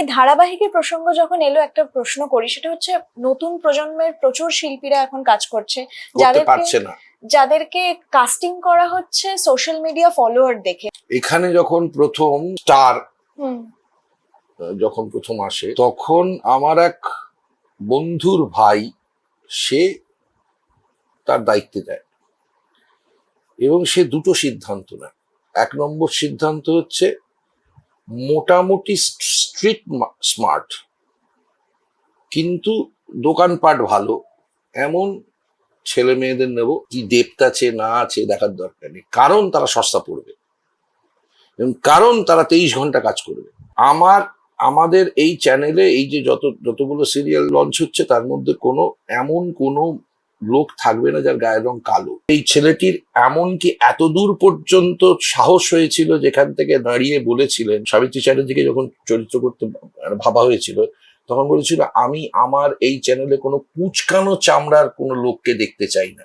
এই ধারাবাহিকের প্রসঙ্গ যখন এলো একটা প্রশ্ন করি সেটা হচ্ছে নতুন প্রজন্মের প্রচুর শিল্পীরা এখন কাজ করছে। যাদেরকে যাদেরকে কাস্টিং করা হচ্ছে সোশ্যাল মিডিয়া ফলোয়ার দেখে। এখানে যখন প্রথম স্টার যখন প্রথম আসে তখন আমার এক বন্ধুর ভাই সে তার দায়িত্বে দেয়। এবং সে দুটো সিদ্ধান্ত নেয়। এক নম্বর সিদ্ধান্ত হচ্ছে মোটামুটি স্ট্রিট স্মার্ট কিন্তু দোকানপাট ভালো। এমন ছেলে মেয়েদের নেব কি ডেপথ আছে না আছে দেখার দরকার নেই। কারণ তারা সস্তা পড়বে। এবং কারণ তারা তেইশ ঘণ্টা কাজ করবে। আমার, আমাদের এই চ্যানেলে এই যে যত, যতগুলো সিরিয়াল লঞ্চ হচ্ছে, তার মধ্যে কোনো, এমন কোনো লোক থাকবে না যার গায়ের রং কালো। এই ছেলেটির এমনকি এত দূর পর্যন্ত সাহস হয়েছিল যেখান থেকে দাঁড়িয়ে বলেছিলেন, সাবিত্রী চ্যাটার্জিকে যখন চরিত্র করতে ভাবা হয়েছিল, তখন বলেছিল, আমি আমার এই চ্যানেলে কোনো কুচকানো চামড়ার কোনো লোককে দেখতে চাই না।